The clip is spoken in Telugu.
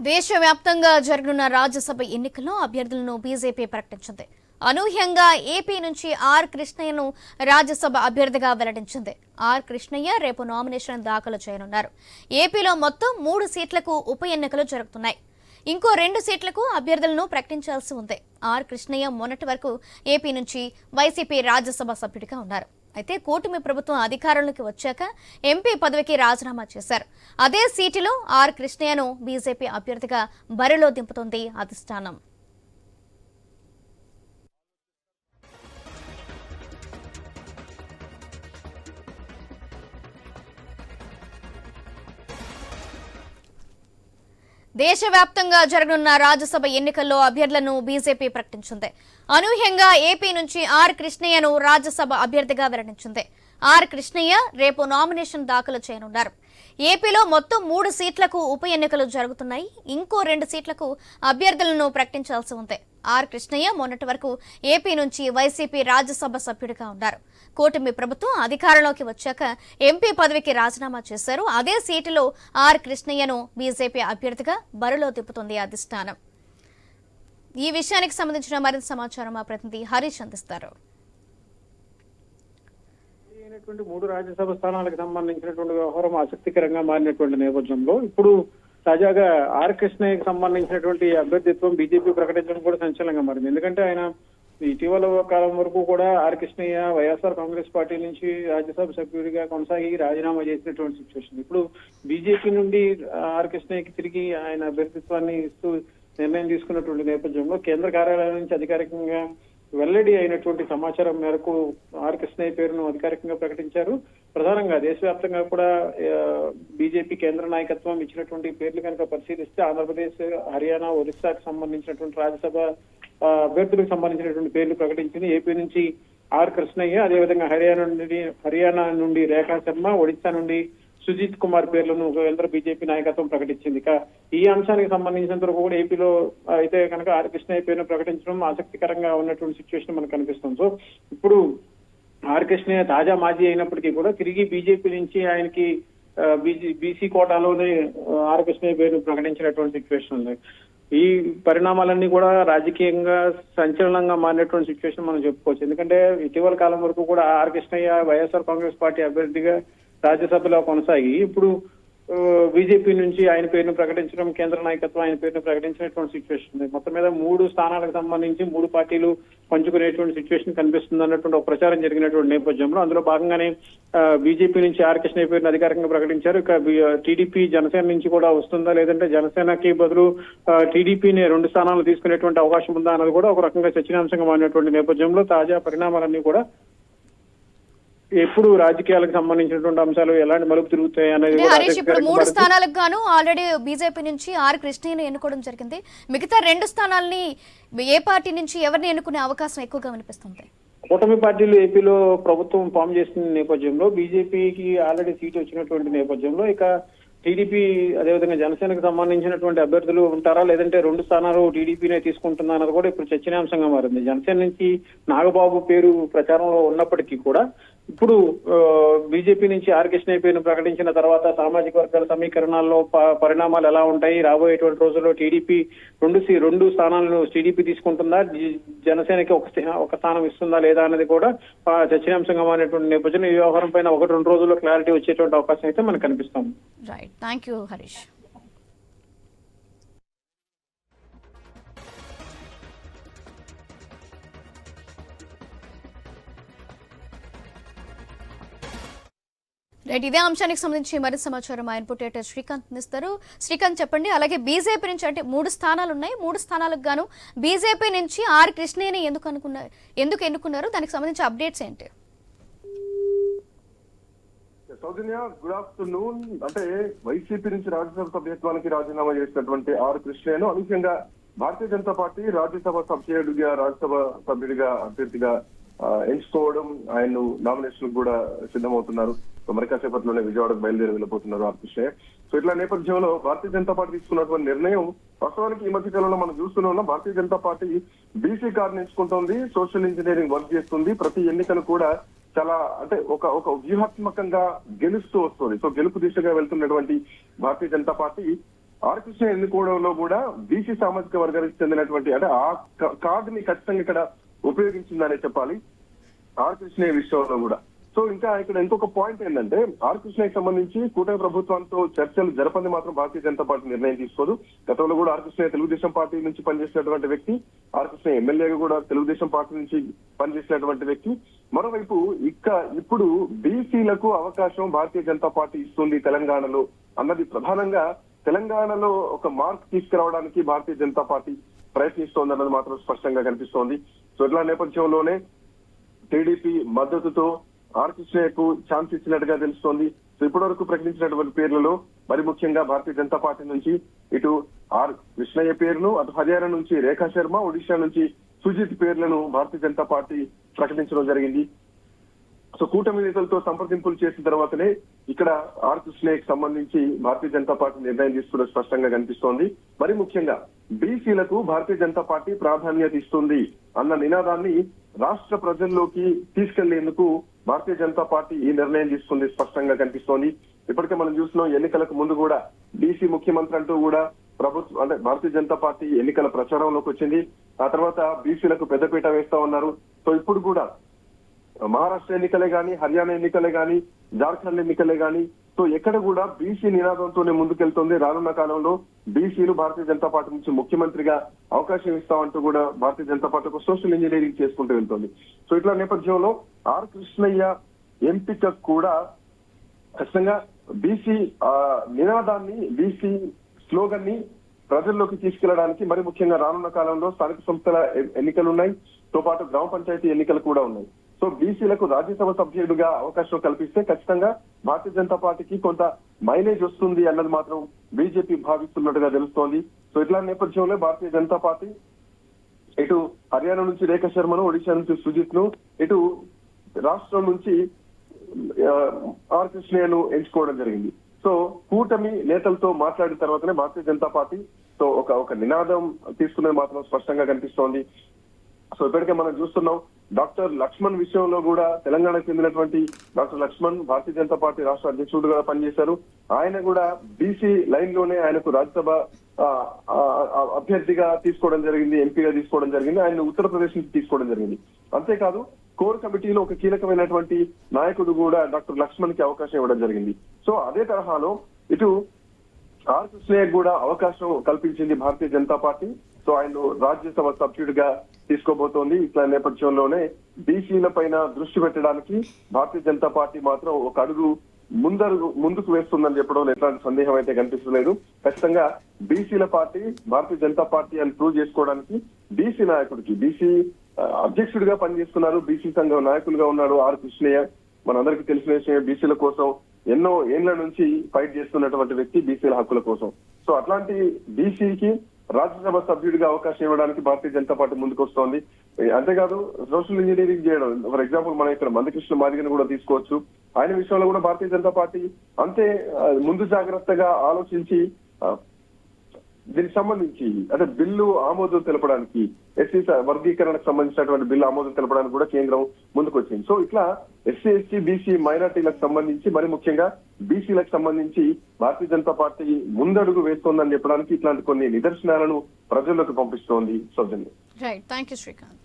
దేశవ్యాప్తంగా జరగనున్న రాజ్యసభ ఎన్నికల్లో అభ్యర్థులను బీజేపీ ప్రకటించింది. అనూహ్యంగా ఏపీ నుంచి ఆర్ కృష్ణయ్యను రాజ్యసభ అభ్యర్థిగా వెల్లడించింది. ఆర్ కృష్ణయ్య రేపు నామినేషన్ దాఖలు చేయనున్నారు. ఏపీలో మొత్తం మూడు సీట్లకు ఉప ఎన్నికలు జరుగుతున్నాయి. ఇంకో రెండు సీట్లకు అభ్యర్థులను ప్రకటించాల్సి ఉంది. ఆర్ కృష్ణయ్య మొన్నటి వరకు ఏపీ నుంచి వైసీపీ రాజ్యసభ సభ్యుడిగా ఉన్నారు. అయితే కూటమి ప్రభుత్వం అధికారంలోకి వచ్చాక ఎంపీ పదవికి రాజీనామా చేశారు. అదే సీటులో ఆర్ కృష్ణయ్యను బీజేపీ అభ్యర్థిగా బరిలో దింపుతోంది అధిష్టానం. దేశవ్యాప్తంగా జరగనున్న రాజ్యసభ ఎన్నికల్లో అభ్యర్థులను బీజేపీ ప్రకటించింది. అనూహ్యంగా ఏపీ నుంచి ఆర్ కృష్ణయ్యను రాజ్యసభ అభ్యర్థిగా వెల్లడించింది. ఆర్ కృష్ణయ్య రేపు నామినేషన్ దాఖలు చేయనున్నారు. ఏపీలో మొత్తం మూడు సీట్లకు ఉప ఎన్నికలు జరుగుతున్నాయి. ఇంకో రెండు సీట్లకు అభ్యర్థులను ప్రకటించాల్సి ఉంది. ఆర్ కృష్ణయ్య మొన్నటి వరకు ఏపీ నుంచి వైసీపీ రాజ్యసభ సభ్యుడిగా ఉన్నారు. కూటమి ప్రభుత్వం అధికారంలోకి వచ్చాక ఎంపీ పదవికి రాజీనామా చేశారు. అదే సీటులో ఆర్ కృష్ణయ్యను బీజేపీ అభ్యర్థిగా బరిలో తిప్పుతుంది అధిష్టానం. ఈ విషయానికి సంబంధించిన మరింత సమాచారం మా ప్రతినిధి హరీష్ అందిస్తారు. మూడు రాజ్యసభ స్థానాలకు సంబంధించినటువంటి వ్యవహారం ఆసక్తికరంగా మారినటువంటి నేపథ్యంలో ఇప్పుడు తాజాగా ఆర్ కృష్ణయ్యకి సంబంధించినటువంటి అభ్యర్థిత్వం బీజేపీ ప్రకటించడం కూడా సంచలనంగా మారింది. ఎందుకంటే ఆయన ఇటీవల కాలం వరకు కూడా R Krishnaiah YSR Congress party నుంచి రాజ్యసభ సభ్యుడిగా కొనసాగి రాజీనామా చేసినటువంటి సిచ్యువేషన్ ఇప్పుడు బీజేపీ నుండి ఆర్ కృష్ణయ్యకి తిరిగి ఆయన అభ్యర్థిత్వాన్ని ఇస్తూ నిర్ణయం తీసుకున్నటువంటి నేపథ్యంలో కేంద్ర కార్యాలయం నుంచి అధికారికంగా వెల్లడి అయినటువంటి సమాచారం మేరకు ఆర్ కృష్ణయ్య పేరును అధికారికంగా ప్రకటించారు. ప్రధానంగా దేశవ్యాప్తంగా కూడా బీజేపీ కేంద్ర నాయకత్వం ఇచ్చినటువంటి పేర్లు కనుక పరిశీలిస్తే ఆంధ్రప్రదేశ్ హర్యానా ఒరిస్సాకు సంబంధించినటువంటి రాజ్యసభ అభ్యర్థులకు సంబంధించినటువంటి పేర్లు ప్రకటించింది. ఏపీ నుంచి ఆర్ కృష్ణయ్య అదేవిధంగా హర్యానా నుండి హర్యానా నుండి రేఖా శర్మ ఒడిశా నుండి సుజిత్ కుమార్ పేర్లను కేంద్ర బీజేపీ నాయకత్వం ప్రకటించింది. ఇక ఈ అంశానికి సంబంధించినంత వరకు కూడా ఏపీలో అయితే కనుక ఆర్ కృష్ణయ్య పేరును ప్రకటించడం ఆసక్తికరంగా ఉన్నటువంటి సిచ్యువేషన్ మనకు కనిపిస్తుంది. సో ఇప్పుడు ఆర్ తాజా మాజీ అయినప్పటికీ కూడా తిరిగి బీజేపీ నుంచి ఆయనకి బీజీ బీసీ కోటాలోనే ఆ, ఆర్ పేరు ప్రకటించినటువంటి సిచ్యువేషన్ ఉంది. ఈ పరిణామాలన్నీ కూడా రాజకీయంగా సంచలనంగా మారినటువంటి సిచ్యువేషన్ మనం చెప్పుకోవచ్చు. ఎందుకంటే ఇటీవల కాలం వరకు కూడా R Krishnaiah YSR Congress party అభ్యర్థిగా రాజ్యసభలో కొనసాగి ఇప్పుడు బీజేపీ నుంచి ఆయన పేరును ప్రకటించడం కేంద్ర నాయకత్వం ఆయన పేరును ప్రకటించినటువంటి సిచ్యువేషన్ ఉంది. మొత్తం మీద మూడు స్థానాలకు సంబంధించి మూడు పార్టీలు పంచుకునేటువంటి సిచ్యువేషన్ కనిపిస్తుంది అన్నటువంటి ఒక ప్రచారం జరిగినటువంటి నేపథ్యంలో. అందులో భాగంగానే బీజేపీ నుంచి ఆర్ కృష్ణ పేరును అధికారికంగా ప్రకటించారు. ఇక టీడీపీ జనసేన నుంచి కూడా వస్తుందా లేదంటే జనసేనకి బదులు టీడీపీని రెండు స్థానాలు తీసుకునేటువంటి అవకాశం ఉందా అన్నది కూడా ఒక రకంగా చర్చనాంశంగా మారినటువంటి నేపథ్యంలో తాజా పరిణామాలన్నీ కూడా ఎప్పుడు రాజకీయాలకు సంబంధించినటువంటి అంశాలు ఎలాంటి మలుపు తిరుగుతాయి అనేది హరీష్ ఇప్పుడు మూడు స్థానాలకు గాను ఆల్రెడీ బీజేపీ నుంచి ఆర్ కృష్ణయ్యను ఎన్నుకోవడం జరిగింది. మిగతా రెండు స్థానాల్ని ఏ పార్టీ నుంచి ఎవరిని ఎన్నుకునే అవకాశం ఎక్కువగా వినిపిస్తుంది కూటమి పార్టీలు ఏపీలో ప్రభుత్వం ఫామ్ చేసిన నేపథ్యంలో బీజేపీకి ఆల్రెడీ సీట్ వచ్చినటువంటి నేపథ్యంలో ఇక టీడీపీ అదేవిధంగా జనసేనకు సంబంధించినటువంటి అభ్యర్థులు ఉంటారా? లేదంటే రెండు స్థానాలు టీడీపీనే తీసుకుంటుందా అన్నది కూడా ఇప్పుడు చర్చనీయాంశంగా మారింది. జనసేన నుంచి నాగబాబు పేరు ప్రచారంలో ఉన్నప్పటికీ కూడా ఇప్పుడు బీజేపీ నుంచి ఆర్ కృష్ణయ్య పేరును ప్రకటించిన తర్వాత సామాజిక వర్గాల సమీకరణాల్లో ప- పరిణామాలు ఎలా ఉంటాయి? రాబోయేటువంటి రోజుల్లో టీడీపీ రెండు రెండు స్థానాలను టీడీపీ తీసుకుంటుందా? జనసేనకి ఒక ఒక స్థానం ఇస్తుందా లేదా అన్నది కూడా చర్చనీయాంశంగా మారినటువంటి నేపథ్యంలో ఈ వ్యవహారం పైన ఒకటి రెండు రోజుల్లో క్లారిటీ వచ్చేటువంటి అవకాశం అయితే మనకు కనిపిస్తాం right thank you Harish right ఇదే అంశానికి సంబంధించి మరింత సమాచారం ఆయన పుట్టేటర్ శ్రీకాంత్ ఇస్తారు శ్రీకాంత్ చెప్పండి అలాగే బీజేపీ నుంచి అంటే మూడు స్థానాలు ఉన్నాయి. మూడు స్థానాలకు గాను బీజేపీ నుంచి ఆర్ కృష్ణయ్యని ఎందుకు అనుకున్నారు ఎందుకు ఎన్నుకున్నారు? దానికి సంబంధించి అప్డేట్స్ ఏంటి? సౌజన్య గుడ్ ఆఫ్టర్నూన్ అంటే వైసీపీ నుంచి రాజ్యసభ సభ్యత్వానికి రాజీనామా చేసినటువంటి ఆర్ కృష్ణను అనూహ్యంగా భారతీయ జనతా పార్టీ రాజ్యసభ సభ్యుడిగా రాజ్యసభ సభ్యుడిగా అభ్యర్థిగా ఎంచుకోవడం ఆయన నామినేషన్ కూడా సిద్ధమవుతున్నారు. మరి కాసేపట్లోనే విజయవాడకు బయలుదేరి వెళ్ళిపోతున్నారు ఆర్ కృష్ణయ్య. సో ఇట్లా నేపథ్యంలో భారతీయ జనతా పార్టీ తీసుకున్నటువంటి నిర్ణయం వాస్తవానికి ఈ మధ్య కాలంలో మనం చూస్తూనే ఉన్నాం. Bharatiya Janata party BC card ఎంచుకుంటోంది social engineering work చేస్తుంది. ప్రతి ఎన్నికలు కూడా చాలా అంటే ఒక ఒక వ్యూహాత్మకంగా గెలుస్తూ వస్తుంది. సో గెలుపు దిశగా వెళ్తున్నటువంటి భారతీయ జనతా పార్టీ ఆర్ కృష్ణ ఎన్నుకోవడంలో కూడా బీసీ సామాజిక వర్గానికి చెందినటువంటి అంటే ఆ కార్డుని ఖచ్చితంగా ఇక్కడ ఉపయోగించిందనే చెప్పాలి. ఆర్ విషయంలో కూడా. సో ఇంకా ఇక్కడ ఇంకొక పాయింట్ ఏంటంటే ఆర్ కృష్ణకి సంబంధించి కూటమి ప్రభుత్వంతో చర్చలు జరపని మాత్రం భారతీయ జనతా పార్టీ నిర్ణయం తీసుకోదు. గతంలో కూడా ఆర్ కృష్ణ తెలుగుదేశం పార్టీ నుంచి పనిచేసినటువంటి వ్యక్తి ఆర్ కృష్ణ ఎమ్మెల్యేగా కూడా తెలుగుదేశం పార్టీ నుంచి పనిచేసినటువంటి వ్యక్తి. మరోవైపు ఇక్క ఇప్పుడు బీసీలకు అవకాశం భారతీయ జనతా పార్టీ ఇస్తుంది తెలంగాణలో అన్నది ప్రధానంగా తెలంగాణలో ఒక మార్క్ తీసుకురావడానికి భారతీయ జనతా పార్టీ ప్రయత్నిస్తోందన్నది మాత్రం స్పష్టంగా కనిపిస్తోంది. సో ఇట్లా నేపథ్యంలోనే టీడీపీ మద్దతుతో ఆర్ ఛాన్స్ ఇచ్చినట్టుగా తెలుస్తోంది. సో ఇప్పటి వరకు ప్రకటించినటువంటి పేర్లలో మరి ముఖ్యంగా భారతీయ జనతా పార్టీ నుంచి ఇటు ఆర్ కృష్ణయ్య పేరును అటు హర్యానా నుంచి రేఖా శర్మ ఒడిషా నుంచి సుజిత్ పేర్లను భారతీయ జనతా పార్టీ ప్రకటించడం జరిగింది. సో కూటమి నేతలతో సంప్రదింపులు చేసిన తర్వాతనే ఇక్కడ ఆర్ కృష్ణయ్యకి సంబంధించి భారతీయ జనతా పార్టీ నిర్ణయం తీసుకున్న స్పష్టంగా కనిపిస్తోంది. మరి ముఖ్యంగా బీసీలకు భారతీయ జనతా పార్టీ ప్రాధాన్యత ఇస్తుంది అన్న నినాదాన్ని రాష్ట్ర ప్రజల్లోకి తీసుకెళ్ళేందుకు భారతీయ జనతా పార్టీ ఈ నిర్ణయం తీసుకుంది స్పష్టంగా కనిపిస్తోంది. ఇప్పటికే మనం చూస్తున్నాం ఎన్నికలకు ముందు కూడా బీసీ ముఖ్యమంత్రి అంటూ కూడా ప్రభుత్వం అంటే భారతీయ జనతా పార్టీ ఎన్నికల ప్రచారంలోకి వచ్చింది. ఆ తర్వాత బీసీలకు పెద్దపీట వేస్తా ఉన్నారు. సో ఇప్పుడు కూడా మహారాష్ట్ర ఎన్నికలే కానీ హర్యానా ఎన్నికలే కానీ జార్ఖండ్ ఎన్నికలే కానీ సో ఎక్కడ కూడా బీసీ నినాదంతోనే ముందుకెళ్తుంది. రానున్న కాలంలో బీసీలు భారతీయ జనతా పార్టీ నుంచి ముఖ్యమంత్రిగా అవకాశం ఇస్తామంటూ కూడా భారతీయ జనతా పార్టీ ఒక సోషల్ ఇంజనీరింగ్ చేసుకుంటూ వెళ్తుంది. సో ఇట్లా నేపథ్యంలో ఆర్ కృష్ణయ్య ఎంపిక కూడా ఖచ్చితంగా బీసీ నినాదాన్ని బీసీ స్లోగన్ని ప్రజల్లోకి తీసుకెళ్ళడానికి మరి ముఖ్యంగా రానున్న కాలంలో స్థానిక సంస్థల ఎన్నికలు ఉన్నాయి. తో పాటు గ్రామ పంచాయతీ ఎన్నికలు కూడా ఉన్నాయి. సో బీసీలకు రాజ్యసభ సభ్యులుగా అవకాశం కల్పిస్తే ఖచ్చితంగా భారతీయ జనతా పార్టీకి కొంత మైలేజ్ వస్తుంది అన్నది మాత్రం బీజేపీ భావిస్తున్నట్టుగా తెలుస్తోంది. సో ఇట్లా నేపథ్యంలో భారతీయ జనతా పార్టీ ఇటు హర్యానా నుంచి రేఖ శర్మను ఒడిశా నుంచి సుజిత్ను ఇటు రాష్ట్రం నుంచి ఆర్ కృష్ణయ్యను ఎంచుకోవడం జరిగింది. సో కూటమి నేతలతో మాట్లాడిన తర్వాతనే భారతీయ జనతా పార్టీ సో ఒక ఒక నినాదం తీసుకున్నది మాత్రం స్పష్టంగా కనిపిస్తోంది. సో ఇప్పటికే మనం చూస్తున్నాం డాక్టర్ లక్ష్మణ్ విషయంలో కూడా తెలంగాణకు చెందినటువంటి డాక్టర్ లక్ష్మణ్ భారతీయ జనతా పార్టీ రాష్ట్ర అధ్యక్షుడుగా పనిచేశారు. ఆయన కూడా బీసీ లైన్లోనే ఆయనకు రాజ్యసభ అభ్యర్థిగా తీసుకోవడం జరిగింది ఎంపీగా తీసుకోవడం జరిగింది ఆయన ఉత్తరప్రదేశ్ నుంచి తీసుకోవడం జరిగింది. అంతేకాదు కోర్ కమిటీలో ఒక కీలకమైనటువంటి నాయకుడు కూడా డాక్టర్ లక్ష్మణ్కి అవకాశం ఇవ్వడం జరిగింది. సో అదే తరహాలో ఇటు ఆర్ కృష్ణయ్య కూడా అవకాశం కల్పించింది భారతీయ జనతా పార్టీ. సో ఆయన రాజ్యసభ సభ్యుడిగా తీసుకోబోతోంది ఇట్లా నేపథ్యంలోనే బీసీల పైన దృష్టి పెట్టడానికి భారతీయ జనతా పార్టీ మాత్రం ఒక అడుగు ముందరు ముందుకు వేస్తుందని చెప్పడం ఎట్లాంటి సందేహం అయితే కనిపిస్తలేదు. ఖచ్చితంగా బీసీల పార్టీ భారతీయ జనతా పార్టీ అని ప్రూవ్ చేసుకోవడానికి బీసీ నాయకుడికి బీసీ అధ్యక్షుడిగా పనిచేస్తున్నారు బీసీ సంఘం నాయకులుగా ఉన్నాడు ఆర్ కృష్ణయ్య. మనందరికీ తెలిసిన విషయం బీసీల కోసం ఎన్నో ఏళ్ళ నుంచి ఫైట్ చేస్తున్నటువంటి వ్యక్తి బీసీల హక్కుల కోసం. సో అట్లాంటి బీసీకి రాజ్యసభ సభ్యుడిగా అవకాశం ఇవ్వడానికి భారతీయ జనతా పార్టీ ముందుకు వస్తోంది అంతేకాదు సోషల్ ఇంజనీరింగ్ చేయడం ఫర్ ఎగ్జాంపుల్ మనం ఇక్కడ మందకృష్ణ మాదిగని కూడా తీసుకోవచ్చు. ఆయన విషయంలో కూడా భారతీయ జనతా పార్టీ అంతే ముందు జాగ్రత్తగా ఆలోచించి దీనికి సంబంధించి అంటే బిల్లు ఆమోదం తెలపడానికి ఎస్సీ వర్గీకరణకు సంబంధించినటువంటి బిల్లు ఆమోదం తెలపడానికి కూడా కేంద్రం ముందుకు వచ్చింది సో ఇట్లా ఎస్సీ ఎస్టీ బీసీ మైనార్టీలకు సంబంధించి మరి ముఖ్యంగా బీసీలకు సంబంధించి భారతీయ జనతా పార్టీ ముందడుగు వేస్తోందని చెప్పడానికి ఇట్లాంటి కొన్ని నిదర్శనాలను ప్రజల్లోకి పంపిస్తోంది Soujanya. Right thank you Srikanth